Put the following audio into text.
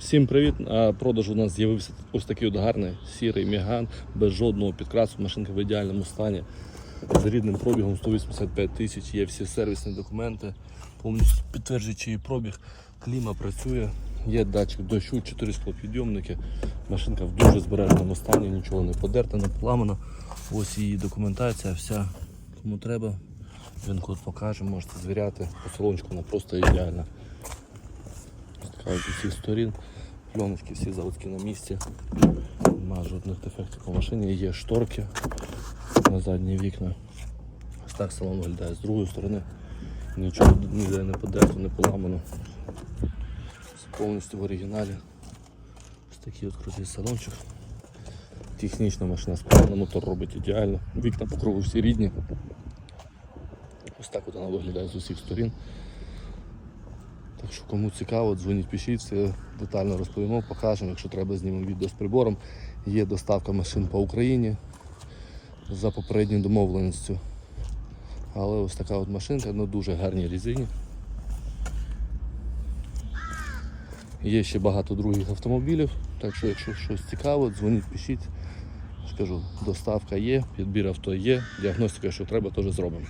Всім привіт! На продажу у нас з'явився ось такий от гарний сірий міган без жодного підкрасу. Машинка в ідеальному стані. З рідним пробігом 185 тисяч, є всі сервісні документи, повністю підтверджуючи її пробіг. Кліма працює, є датчик дощу, 4 склопідйомники. Машинка в дуже збереженому стані, нічого не подерта, не поламано. Ось її документація, вся кому треба. Він код покаже, можете звіряти. По салончику вона просто ідеальна. Така з усіх сторін. Пленочки всі заводські на місці. Нема жодних дефектів по машині. Є шторки на задні вікна. Ось так салон виглядає з другої сторони. Нічого ніде не подерто, не поламано. Все повністю в оригіналі. Ось такий от крутий салончик. Технічна машина справна, мотор робить ідеально. Вікна по кругу всі рідні. Ось так от вона виглядає з усіх сторін. Так що кому цікаво, дзвоніть, пишіть, все детально розповімо, покажемо. Якщо треба, знімемо відео з прибором. Є доставка машин по Україні за попередньою домовленістю. Але ось така от машинка на дуже гарній резині. Є ще багато других автомобілів, так що якщо щось цікаво, дзвоніть, пишіть. Скажу, доставка є, підбір авто є, діагностика, що треба, теж зробимо.